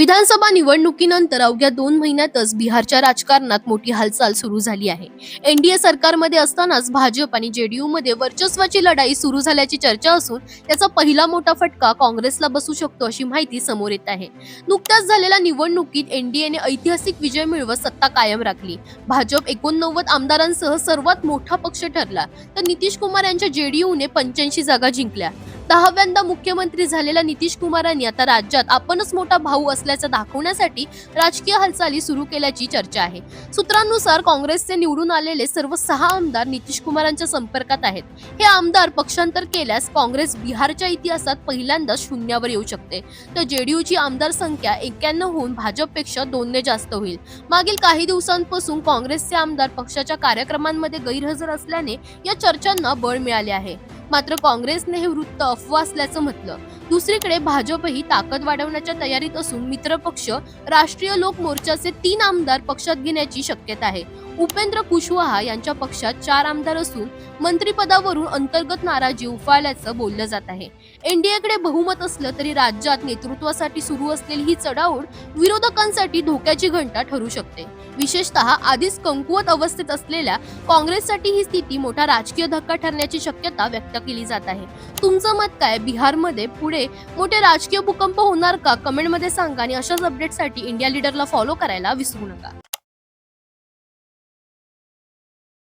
विधानसभा निवडणुकीनंतर अवघ्या दोन महिन्यातच बिहारच्या राजकारणात मोठी हालचाल सुरू झाली आहे. एनडीए सरकारमध्ये असतानाच भाजप आणि जेडीयू मध्ये वर्चस्वाची लढाई सुरू झाल्याची चर्चा असून त्याचा पहिला मोठा फटका काँग्रेसला बसू शकतो अशी माहिती समोर येत आहे. नुकत्याच झालेल्या निवडणुकीत एनडीएने ऐतिहासिक विजय मिळवत सत्ता कायम राखली. भाजप एकोणनव्वद आमदारांसह सर्वात मोठा पक्ष ठरला तर नितीश कुमार यांच्या जेडीयूने पंच्याऐंशी जागा जिंकल्या. दहाव्यांदा मुख्यमंत्री झालेल्या नितीश कुमारांनी आता राज्यात आपणच मोठा भाऊ असल्याचं दाखवण्यासाठी राजकीय हालचाली सुरू केल्याची चर्चा आहे. सूत्रांनुसार काँग्रेसचे निवडून आलेले सर्व सहा आमदार नितीश कुमारांच्या संपर्कात आहेत. हे आमदार पक्षांतर केल्यास काँग्रेस बिहारच्या इतिहासात पहिल्यांदा शून्यावर येऊ शकते. तर जेडीयूची आमदार संख्या एक्क्याण्णव होऊन भाजपपेक्षा दोनने जास्त होईल. मागील काही दिवसांपासून काँग्रेसचे आमदार पक्षाच्या कार्यक्रमांमध्ये गैरहजर असल्याने या चर्चांना बळ मिळाले आहे. मात्र काँग्रेसने हे वृत्त अफवा असल्याचं म्हटलं. दुसरीकडे भाजपही ताकद वाढवण्याच्या तयारीत असून मित्रपक्ष राष्ट्रीय लोक मोर्चाचे तीन आमदार पक्षात घेण्याची शक्यता आहे. उपेंद्र कुशवाहा यांच्या पक्षात चार आमदार असून मंत्रिपदावरून अंतर्गत नाराजी उफाळल्याचं बोललं जात आहे. एनडीएकडे बहुमत असलं तरी राज्यात नेतृत्वासाठी सुरू असलेली ही चढाओढ विरोधकांसाठी धोक्याची घंटा ठरू शकते. विशेषतः आधीच कमकुवत अवस्थेत असलेल्या काँग्रेससाठी ही स्थिती मोठा राजकीय धक्का ठरण्याची शक्यता व्यक्त केली जात आहे. तुमचं मत काय? बिहारमध्ये पुढे मोठे राजकीय भूकंप होणार का? कमेंटमध्ये सांगा आणि अशाच अपडेटसाठी इंडिया लीडरला फॉलो करायला विसरू नका.